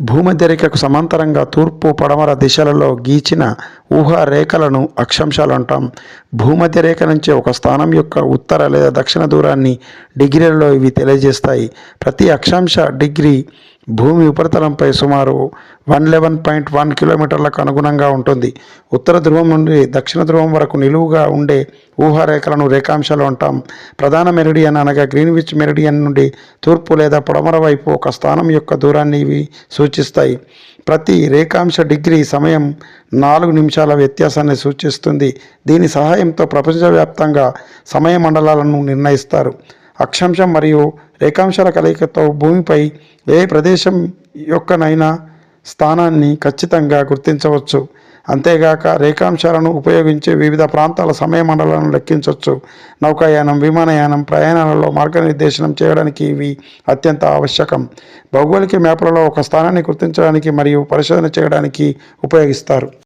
భూమధ్యరేఖకు సమాంతరంగా తూర్పు పడమర దిశలలో గీచిన ఊహారేఖలను అక్షాంశాలు అంటాం. భూమధ్యరేఖ నుంచి ఒక స్థానం యొక్క ఉత్తర లేదా దక్షిణ దూరాన్ని డిగ్రీలలో ఇవి తెలియజేస్తాయి. ప్రతి అక్షాంశ డిగ్రీ భూమి ఉపరితలంపై సుమారు వన్ లెవెన్ పాయింట్ వన్ కిలోమీటర్లకు అనుగుణంగా ఉంటుంది. ఉత్తర ధ్రువం నుండి దక్షిణ ధ్రువం వరకు నిలువుగా ఉండే ఊహారేఖలను రేఖాంశాలు అంటాం. ప్రధాన మెరిడియన్ అనగా గ్రీన్విచ్ మెరిడియన్ నుండి తూర్పు లేదా పడమర వైపు ఒక స్థానం యొక్క దూరాన్ని ఇవి సూచిస్తాయి. ప్రతి రేఖాంశ డిగ్రీ సమయం నాలుగు నిమిషాల వ్యత్యాసాన్ని సూచిస్తుంది. దీని సహాయంతో ప్రపంచవ్యాప్తంగా సమయ మండలాలను నిర్ణయిస్తారు. అక్షాంశం మరియు రేఖాంశాల కలయికతో భూమిపై ఏ ప్రదేశం యొక్కనైనా స్థానాన్ని ఖచ్చితంగా గుర్తించవచ్చు. అంతేగాక రేఖాంశాలను ఉపయోగించి వివిధ ప్రాంతాల సమయ మండలాలను లెక్కించవచ్చు. నౌకాయానం విమానయానం ప్రయాణాలలో మార్గనిర్దేశనం చేయడానికి ఇవి అత్యంత ఆవశ్యకం. భౌగోళిక మ్యాప్లలో ఒక స్థానాన్ని గుర్తించడానికి మరియు పరిశోధన చేయడానికి ఉపయోగిస్తారు.